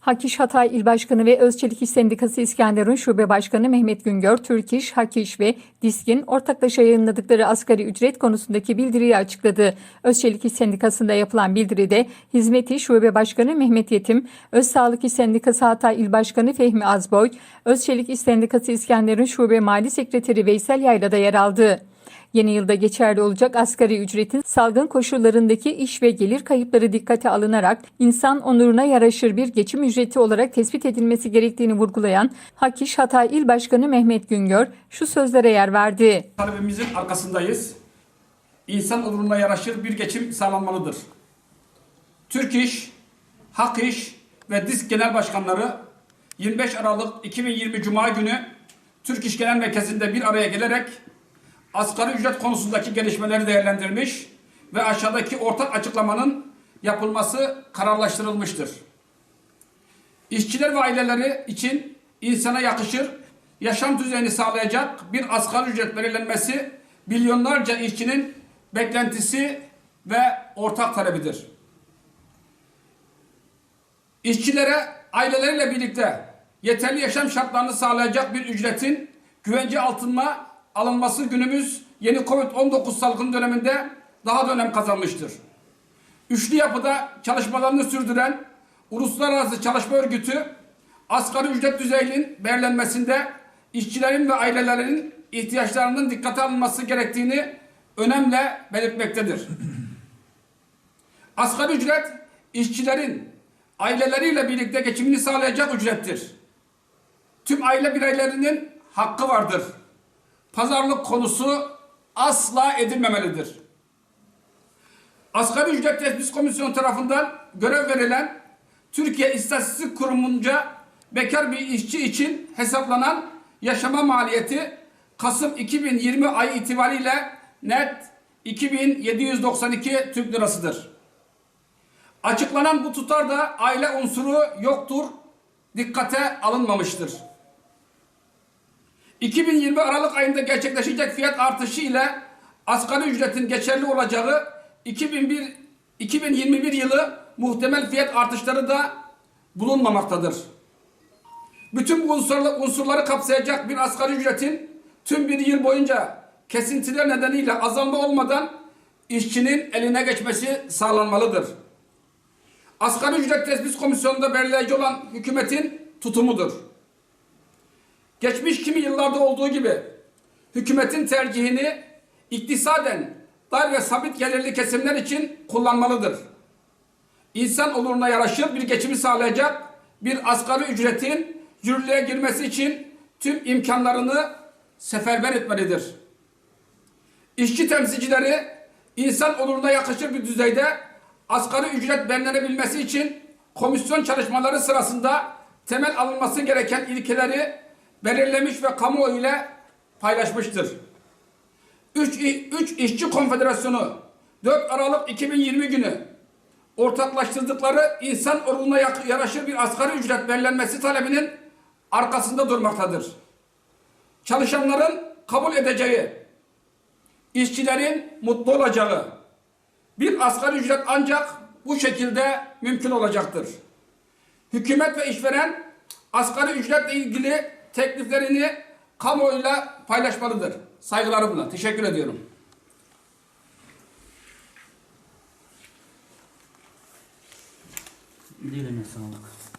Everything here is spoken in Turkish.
Hak İş Hatay İl Başkanı ve Özçelik İş Sendikası İskenderun Şube Başkanı Mehmet Güngör, Türk İş, Hak İş ve Disk'in ortaklaşa yayınladıkları asgari ücret konusundaki bildiriyi açıkladı. Özçelik İş Sendikası'nda yapılan bildiride Hizmeti Şube Başkanı Mehmet Yetim, Öz Sağlık İş Sendikası Hatay İl Başkanı Fehmi Azboy, Özçelik İş Sendikası İskenderun Şube Mali Sekreteri Veysel Yayla da yer aldı. Yeni yılda geçerli olacak asgari ücretin salgın koşullarındaki iş ve gelir kayıpları dikkate alınarak insan onuruna yaraşır bir geçim ücreti olarak tespit edilmesi gerektiğini vurgulayan Hak İş Hatay İl Başkanı Mehmet Güngör şu sözlere yer verdi. talebimizin arkasındayız. İnsan onuruna yaraşır bir geçim sağlanmalıdır. Türk İş, Hak İş ve DİSK Genel Başkanları 25 Aralık 2020 Cuma günü Türk İş Genel Merkezi'nde bir araya gelerek asgari ücret konusundaki gelişmeleri değerlendirmiş ve aşağıdaki ortak açıklamanın yapılması kararlaştırılmıştır. İşçiler ve aileleri için insana yakışır, yaşam düzeyini sağlayacak bir asgari ücret belirlenmesi milyonlarca işçinin beklentisi ve ortak talebidir. İşçilere aileleriyle birlikte yeterli yaşam şartlarını sağlayacak bir ücretin güvence altına alınması günümüz yeni Covid-19 salgın döneminde daha da önem kazanmıştır. Üçlü yapıda çalışmalarını sürdüren Uluslararası Çalışma Örgütü asgari ücret düzeyinin belirlenmesinde işçilerin ve ailelerinin ihtiyaçlarının dikkate alınması gerektiğini önemle belirtmektedir. Asgari ücret işçilerin aileleriyle birlikte geçimini sağlayacak ücrettir. Tüm aile bireylerinin hakkı vardır. Pazarlık konusu asla edilmemelidir. Asgari ücret tespit komisyonu tarafından görev verilen Türkiye İstatistik Kurumu'nca bekar bir işçi için hesaplanan yaşama maliyeti Kasım 2020 ay itibariyle net 2792 Türk lirasıdır. Açıklanan bu tutarda aile unsuru yoktur, dikkate alınmamıştır. 2020 Aralık ayında gerçekleşecek fiyat artışı ile asgari ücretin geçerli olacağı 2001 2021 yılı muhtemel fiyat artışları da bulunmamaktadır. Bütün bu unsurları, unsurları kapsayacak bir asgari ücretin tüm bir yıl boyunca kesintiler nedeniyle azalma olmadan işçinin eline geçmesi sağlanmalıdır. Asgari ücret tespit komisyonunda belirleyici olan hükümetin tutumudur. Geçmiş kimi yıllarda olduğu gibi hükümetin tercihini iktisaden dar ve sabit gelirli kesimler için kullanmalıdır. İnsan oluruna yaraşır bir geçimi sağlayacak bir asgari ücretin yürürlüğe girmesi için tüm imkanlarını seferber etmelidir. İşçi temsilcileri insan oluruna yakışır bir düzeyde asgari ücret belirlenebilmesi için komisyon çalışmaları sırasında temel alınması gereken ilkeleri belirlemiş ve kamuoyu ile paylaşmıştır. 3, 3 İşçi Konfederasyonu 4 Aralık 2020 günü ortaklaştırdıkları insan onuruna yaraşır bir asgari ücret belirlenmesi talebinin arkasında durmaktadır. Çalışanların kabul edeceği, işçilerin mutlu olacağı bir asgari ücret ancak bu şekilde mümkün olacaktır. Hükümet ve işveren asgari ücretle ilgili tekliflerini kamuoyuyla paylaşmalıdır. Saygılarımla. Teşekkür ediyorum. Diline sağlık.